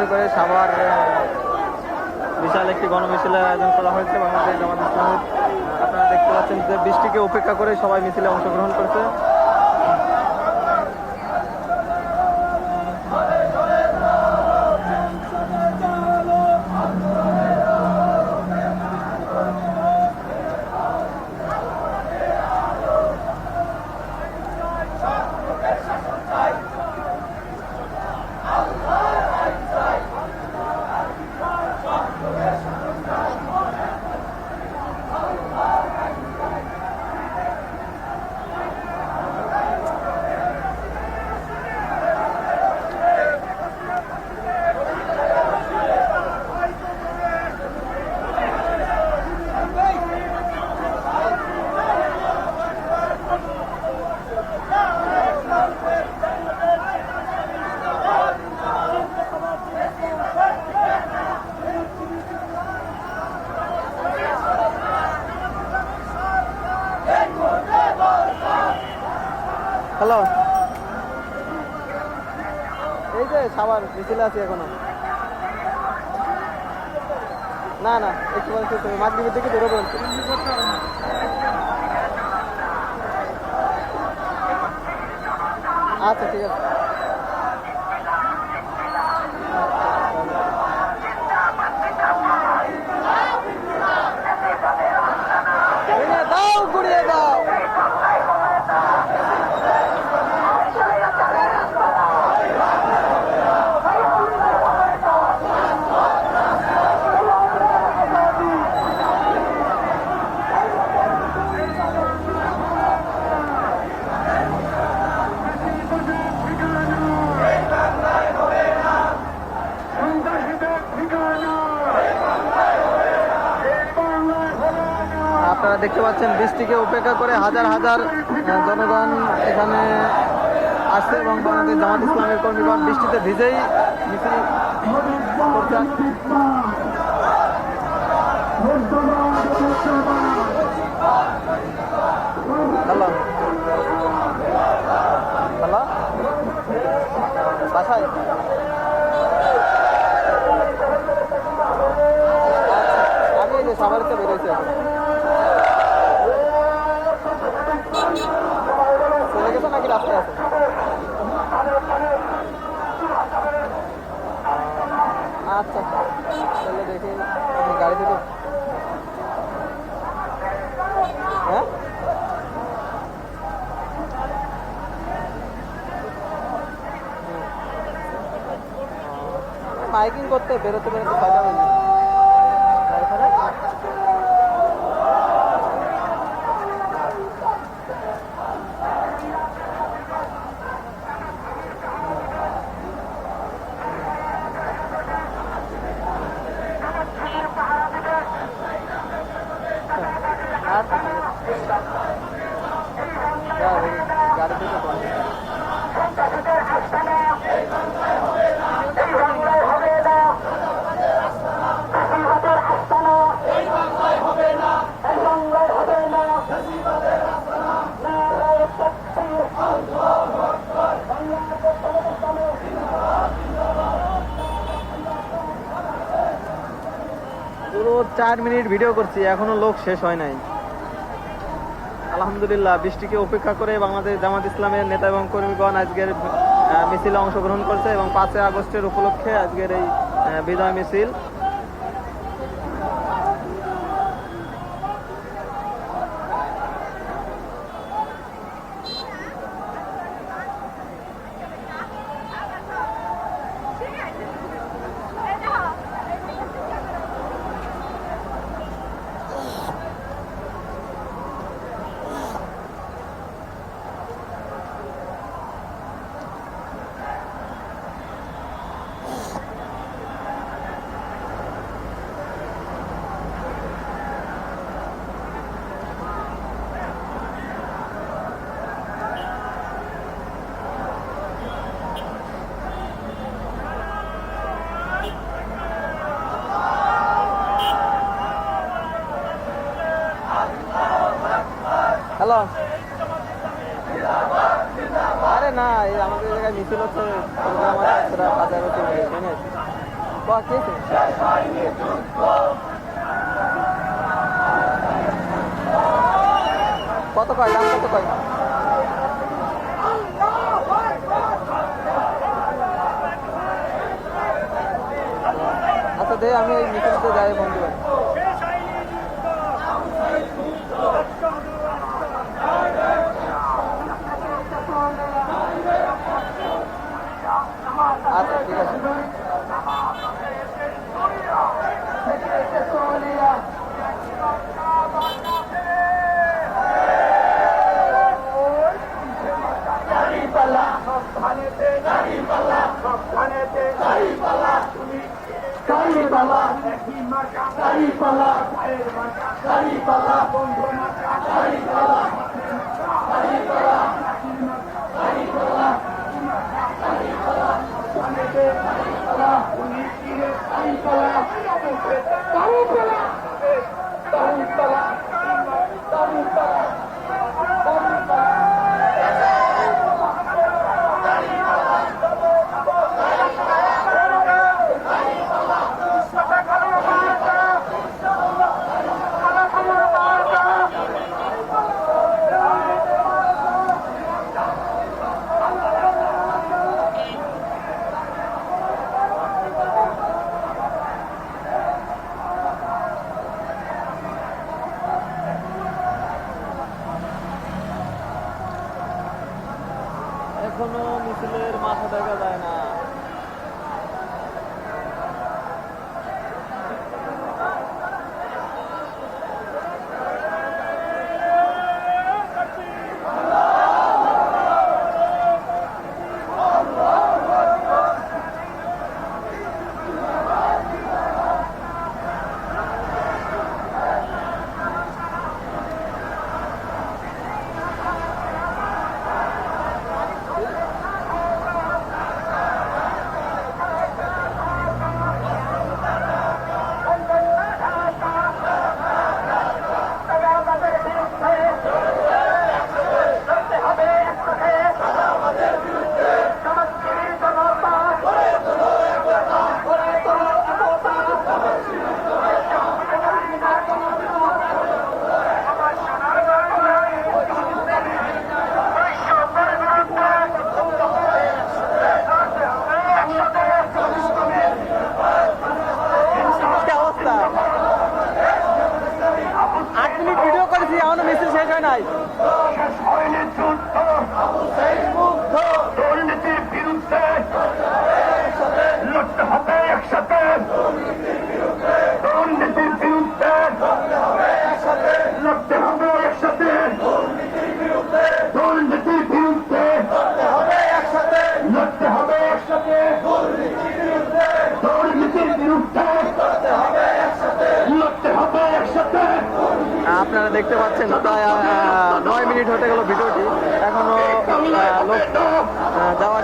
কেন্দ্র করে সাভার বিশাল একটি গণমিছিলের আয়োজন করা হয়েছে বাংলাদেশ জামাত ইসলামের। আপনারা দেখতে পাচ্ছেন যে বৃষ্টিকে উপেক্ষা করে সবাই মিছিলে অংশগ্রহণ করছে। এই যে সাবার মিছিলে আছি এখনও। না না, একটু বলছি তুমি পরে থেকে ধরে পড়ছি আচ্ছা ঠিক আছে। দেখতে পাচ্ছেন, বৃষ্টিকে উপেক্ষা করে হাজার হাজার জনগণ এখানে আসছে এবং বাংলাদেশ জামাত ইসলামের কর্মীগণ বৃষ্টিতে ভিজেই মিছিল করছেন। pero tumira sa palawan. চার মিনিট ভিডিও করছি, এখনও লোক শেষ হয় নাই। আলহামদুলিল্লাহ, বৃষ্টিকে উপেক্ষা করে বাংলাদেশ জামাত ইসলামের নেতা এবং কর্মীগণ আজকের মিছিলে অংশগ্রহণ করছে এবং পাঁচই আগস্টের উপলক্ষে আজকের এই বিজয় মিছিল। হ্যালো আরে না আমাদের জায়গায় মিছিল হচ্ছে হাজার হচ্ছে কত কয়, দাম কত কয়? আচ্ছা দে, আমি এই মিছিলতে যাই, বন্ধু। পালা একদিন মাকা দাড়ি পালা পায়ের মাকা দাড়ি পালা বন্ধু মাকা দাড়ি পালা দাড়ি পালা দাড়ি পালা দাড়ি পালা দাড়ি পালা দাড়ি পালা দাড়ি পালা এখনও মিছিলের মাথা দেখা যায় না।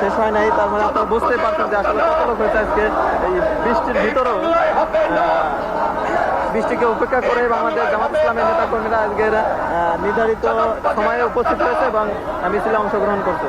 শেষ হয় নাই, তার মানে আপনারা বুঝতে পারছেন যে আসলে কত লোক হয়েছে আজকে এই বৃষ্টির ভিতরেও। বৃষ্টিকে উপেক্ষা করে আমাদের জামাত ইসলামের নেতা কর্মীরা আজকের নির্ধারিত সময়ে উপস্থিত হয়েছে এবং মিছিলে অংশগ্রহণ করছে।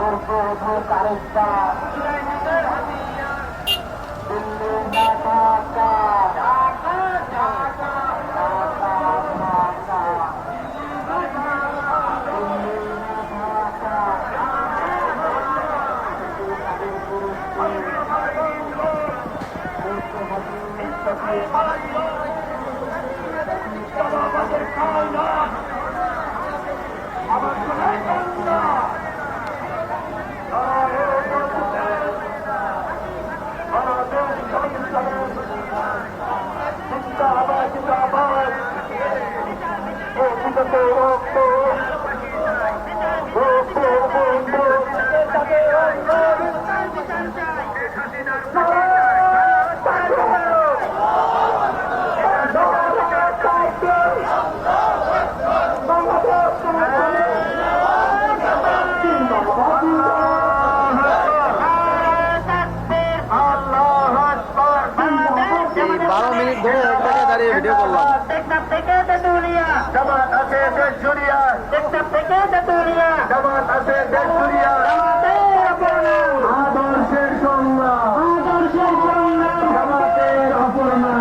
ওদের আরেকবার দিল্লি না ঢাকা ঢাকা ঢাকা ঢাকা দিল্লি না ঢাকা এই বারো মিনিট ধরে এক জায়গায় দাঁড়িয়ে ভিডিও করলাম টেকনাফ থেকে তেতুলিয়া জামাত আছে দেশ জুড়িয়া। টেকনাফ থেকে তেতুলিয়া জামাত আছে দেশ জুড়িয়া।